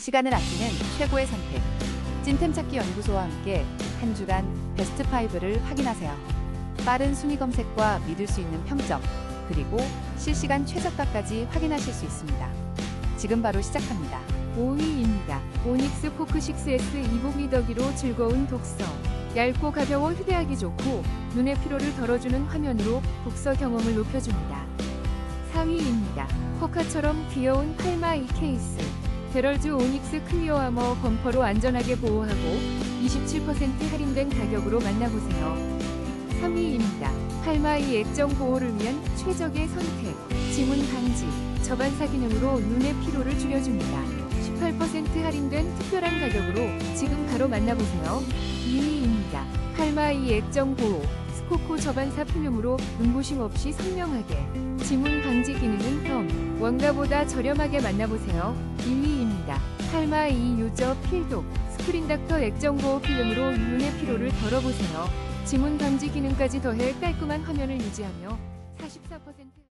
시간을 아끼는 최고의 선택. 찐템 찾기 연구소와 함께 한 주간 베스트 5를 확인하세요. 빠른 순위 검색과 믿을 수 있는 평점, 그리고 실시간 최저가까지 확인하실 수 있습니다. 지금 바로 시작합니다. 5위입니다. 오닉스 포크 6S 이보미더기로 즐거운 독서. 얇고 가벼워 휴대하기 좋고 눈의 피로를 덜어주는 화면으로 독서 경험을 높여줍니다. 4위입니다. 포카처럼 귀여운 팔마 이 케이스. 베럴즈 오닉스 클리어 아머 범퍼로 안전하게 보호하고 27% 할인된 가격으로 만나보세요. 3위입니다. 팔마 이 액정 보호를 위한 최적의 선택. 지문 방지, 저반사 기능으로 눈의 피로를 줄여줍니다. 18% 할인된 특별한 가격으로 지금 바로 만나보세요. 2위입니다. 팔마이 액정 보호, 스코코 저반사 필름으로 눈부심 없이 선명하게 지문 방지 기능은 덤, 원가보다 저렴하게 만나보세요. 2위입니다. 팔마이 유저 필독, 스크린 닥터 액정 보호 필름으로 눈의 피로를 덜어보세요. 지문 방지 기능까지 더해 깔끔한 화면을 유지하며 44%